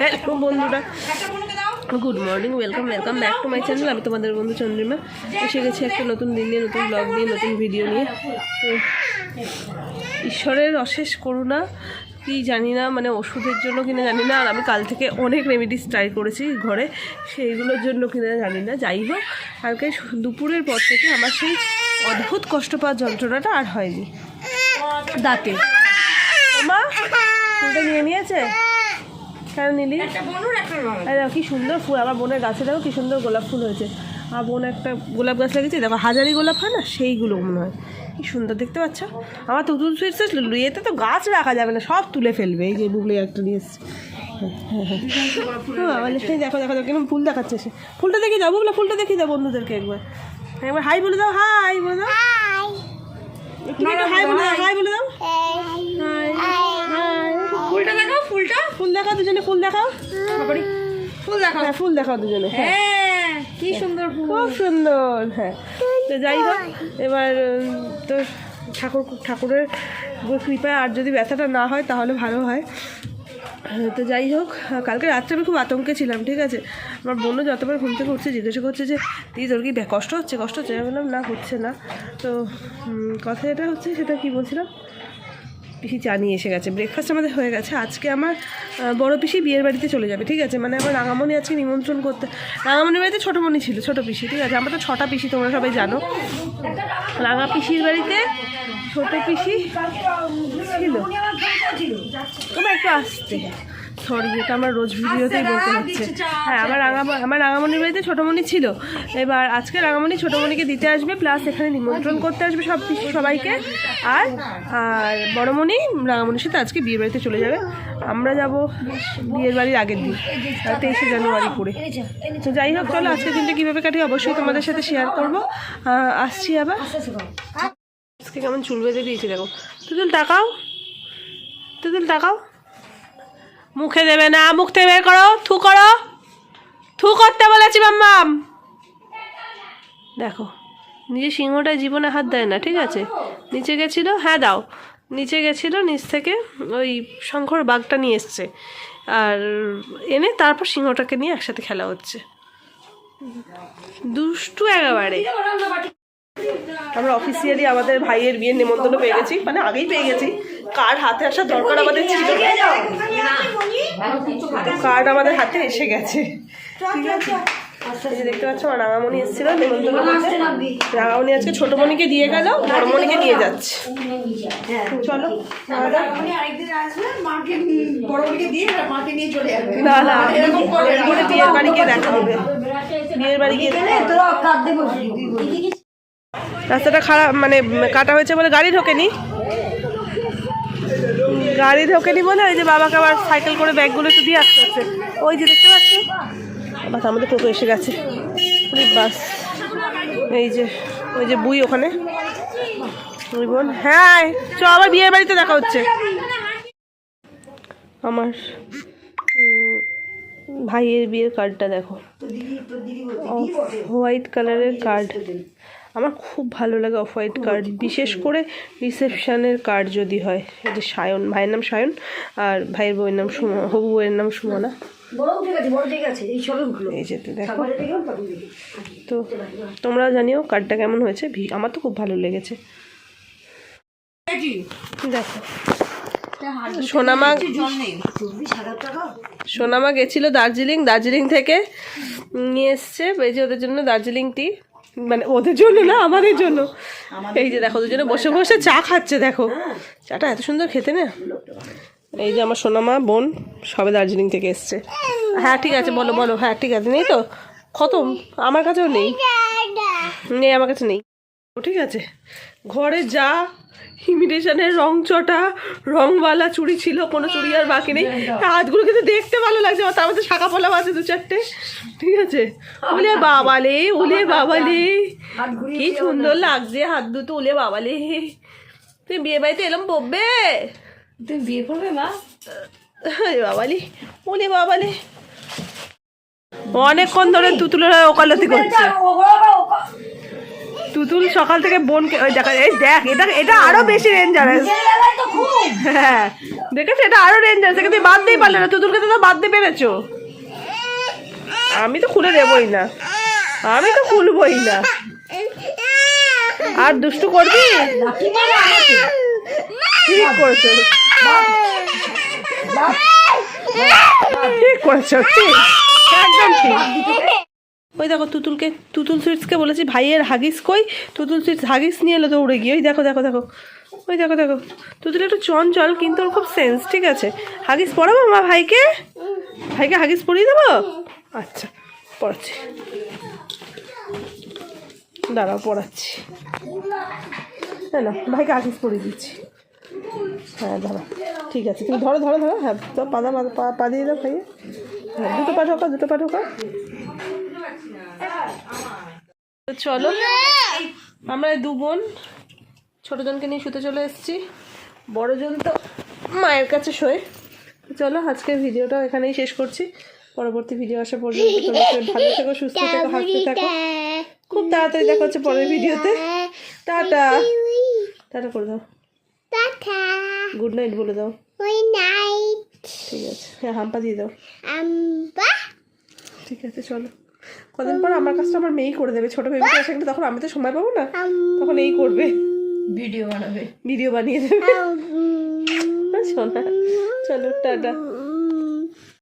Hello বন্ধুরা। Good morning welcome welcome back to my channel আমি তোমাদের বন্ধু চন্দ্রিমা। এসে গেছি একটা নতুন দিন নিয়ে, নতুন ব্লগ নিয়ে, নতুন ভিডিও নিয়ে। তো, ঈশ্বরের অশেষ করুণা, কি জানি না মানে ওষুধের জন্য কিনা জানি না। আর আমি কাল থেকে অনেক রেমেডিস ট্রাই করেছি ঘরে, সেইগুলোর জন্য কিনা জানি না। যাই হোক, কালকে দুপুরের পর থেকে আমার সেই অদ্ভুত কষ্ট পাওয়ার যন্ত্রণাটা আর হয়নি। দাঁতে। মা, ফুলটা নিয়ে নিয়েছে? কেন নিলি। দেখো কি সুন্দর ফুল আমার বোনের গাছে দেখো কি সুন্দর গোলাপ ফুল হয়েছে। আমার বোন একটা গোলাপ গাছ লাগিয়েছে দেখো হাজারি গোলাপ হয় না সেইগুলো মনে হয়। কি সুন্দর দেখতে পাচ্ছ? আমার তুতুল সুইটস এতে তো গাছ রাখা যাবে না সব তুলে ফেলবে এই যে বুবলি একটা নিয়ে এসছে। আমার সেই দেখো দেখো দেখো কেমন ফুল দেখাচ্ছে সে। ফুলটা দেখে যাও বুবলা ফুলটা দেখে দাও বন্ধুদেরকে একবার। একবার হাই বলে দাও হাই বলে দাও। হাই। বলে দাও হাই বলে দাও। ফুলটা দেখাও ফুলটা? ফুল দেখাও দুজনে ফুল দেখাও। ফুল দেখাও। হ্যাঁ ফুল দেখাও দুজনে হ্যাঁ। হ্যাঁ কি সুন্দর ফুল। খুব সুন্দর হ্যাঁ। তো যাই হোক এবার তো ঠাকুর ঠাকুরের কৃপায় আর যদি ব্যথাটা না হয় তাহলে ভালো হয়। তো যাই হোক কালকে রাত্রে আমি খুব আতঙ্কে ছিলাম ঠিক আছে? আমার বোনও যতবার ঘুম থেকে উঠছে জিজ্ঞাসা করছে যে দিদি তোর কি কষ্ট হচ্ছে? কষ্ট হচ্ছে? আমি বললাম না হচ্ছে না। তো কথা যেটা হচ্ছে সেটা কি বলছিলাম? পিসি চা নিয়ে এসে গেছে। ব্রেকফাস্ট আমাদের হয়ে গেছে। আজকে আমার বড় পিসি বিয়ের বাড়িতে চলে যাবে, ঠিক আছে? মানে আমার রাঙামণি আজকে নিমন্ত্রণ করতে রাঙামণির বাড়িতে ছোটো মনি ছিল, ছোটো পিসি, ঠিক আছে? আমরা তো ছটা পিসি, তোমরা সবাই জানো। রাঙা পিসির বাড়িতে ছোটো পিসি ছিল। তোমার একটু আসতে সরি এটা আমার রোজ ভিডিওতেই বলতে হচ্ছে। হ্যাঁ আমার রাঙা আমার রাঙামণির বাড়িতে ছোটোমণি ছিল। এবার আজকে রাঙামণি ছোটোমণিকে দিতে আসবে প্লাস এখানে নিমন্ত্রণ করতে আসবে সব সবাইকে। আর আর বড়মণি রাঙামণির সাথে আজকে বিয়ের বাড়িতে চলে যাবে। আমরা যাব বিয়ের বাড়ির আগের দিন তেইশে জানুয়ারি করে। তো যাই হোক চলো আজকের দিনটা কীভাবে কাটি অবশ্যই তোমাদের সাথে শেয়ার করব। আসছি আবার। আজকে কেমন চুল বেঁধে দিয়েছি দেখো। তুতুল টাকাও তুতুল টাকাও মুখে দেবে না মুখ থেকে বের করো, থু করো। থু করতে বলেছি মাম্মাম দেখো নিজে সিংহটায় জীবনে হাত দেয় না, ঠিক আছে? নিচে গেছিল হ্যাঁ দাও। নিচে গেছিল, নিচ থেকে ওই শঙ্কর বাঘটা নিয়ে এসছে। আর এনে তারপর সিংহটাকে নিয়ে একসাথে খেলা হচ্ছে। দুষ্টু একেবারে। আমরা অফিসিয়ালি আমাদের ভাইয়ের বিয়ের নিমন্ত্রণ পেয়ে গেছি। মানে আগেই পেয়ে গেছি। কার্ড হাতে আসার দরকার আমাদের ছিল। কার্ড আমাদের হাতে এসে গেছে। ঠিক আছে? দেখতে পাচ্ছ আমার রাঙামণি এসেছিল নিমন্ত্রণ করতে। রাঙামণি আজকে ছোট মণিকে দিয়ে গেল বড় মণিকে নিয়ে যাচ্ছে। চলো নিয়ে চলে যাবে। না না করে বিয়ের বাড়ি গিয়ে দেখা হবে। বিয়ের বাড়ি গিয়ে রাস্তাটা খারাপ মানে কাটা হয়েছে বলে গাড়ি ঢোকেনি। গাড়ি ঢোকেনি বলে ওই যে বাবাকে আবার সাইকেল করে ব্যাগগুলো একটু দিয়ে আসতে হচ্ছে। ওই যে দেখতে পাচ্ছি? বাস আমাদের টোটো এসে গেছে। বাস। এই যে, ওই যে বুই ওখানে। ওই বোন হ্যাঁ চ আবার বিয়ের বাড়িতে দেখা হচ্ছে। আমার ভাইয়ের বিয়ের কার্ডটা দেখো। হোয়াইট কালারের কার্ড আমার খুব ভালো লাগে অফ হোয়াইট কার্ড বিশেষ করে রিসেপশানের কার্ড যদি হয়। এই যে সায়ন ভাইয়ের নাম সায়ন আর ভাইয়ের বউয়ের নাম সুম হবু বউয়ের নাম সুমনা। এই যে তো দেখো। তো তোমরা জানিও কার্ডটা কেমন হয়েছে? আমার তো খুব ভালো লেগেছে। দেখো। সোনামা সোনামা গেছিল দার্জিলিং দার্জিলিং থেকে নিয়ে এসছে। এই যে ওদের জন্য দার্জিলিং টি। মানে ওদের জন্য না আমাদের জন্য। এই যে দেখো দুজনে বসে বসে চা খাচ্ছে দেখো। চাটা এত সুন্দর খেতে না? এই যে আমার সোনামা বোন সবে দার্জিলিং থেকে এসছে। হ্যাঁ ঠিক আছে বলো বলো। হ্যাঁ ঠিক আছে নেই তো? খতম আমার কাছেও নেই। নেই আমার কাছে নেই। ঠিক আছে। ঘরে যা ইমিটেশনের রং চটা রংওয়ালা চুড়ি ছিল কোনো চুড়ি আর বাকি নেই। হাতগুলো কিন্তু দেখতে ভালো লাগছে আমার তার মধ্যে শাখা পলাও আছে দু চারটে। ঠিক আছে? ওলে বাবালে ওলে বাবালে। কি সুন্দর লাগছে হাত দুটো ওলে বাবালে। তুই বিয়ে বাড়িতে এলাম বলবে তুমি বিয়ে করবে মা? বাবালি ওলে বাবালে। অনেকক্ষণ ধরে তুতুলের ওকালতি করছে। তুতুল সকাল থেকে বোনকে ওই দেখা এই দেখ এটা এটা আরও বেশি ডেঞ্জারাস হ্যাঁ। দেখেছ এটা আরও ডেঞ্জারাস একে তুই বাদ দিয়ে পারলে না তুতুলকে তো বাদ দিয়ে পেরেছ। আমি তো খুলে দেবই না। আমি তো খুলবই না। আর দুষ্টু করবি? ঠিক করেছ। ঠিক করেছ ঠিক। একদম ওই দেখো তুতুলকে তুতুল সুইটসকে বলেছি ভাইয়ের হাগিস কই? তুতুল সুইটস হাগিস নিয়ে এলো উড়ে গিয়ে। ওই দেখো দেখো দেখো ওই দেখো দেখো। তুতুল একটু চঞ্চল কিন্তু ওর খুব সেন্স ঠিক আছে? হাগিস পড়াবো মা ভাইকে? ভাইকে হাগিস পরিয়ে দেবো? আচ্ছা পড়াচ্ছি। দাঁড়াও পড়াচ্ছি। না না ভাইকে হাগিস পরিয়ে দিচ্ছি। হ্যাঁ দাঁড়া ঠিক আছে। তুমি ধরো ধরো ধরো। হ্যাঁ তো পা দাও, পা দিয়ে দাও ভাইয়া হ্যাঁ দুটো পা দুটো পা তো চলো আমরা দু বোন ছোটোজনকে নিয়ে শুতে চলে এসেছি। বড়জন তো মায়ের কাছে শোয়। তো চলো আজকের ভিডিওটা এখানেই শেষ করছি। পরবর্তী ভিডিও আসা পর্যন্ত সবাই ভালো থেকো সুস্থ থেকো হাসতে থাকো। খুব তাড়াতাড়ি দেখা হচ্ছে পরের ভিডিওতে। টাটা। টাটা করে দাও. গুড নাইট বলে দাও. ঠিক আছে। হ্যাঁ হাম্পা দিয়ে দাও। ঠিক আছে চলো। কদিন পর আমার কাজটা আমার মেয়েই করে দেবে ছোট বেবিটা আসে কিন্তু তখন আমি তো সময় পাবো না। তখন এই করবে। ভিডিও বানাবে। ভিডিও বানিয়ে দেবে। শোনা চলো টাটা।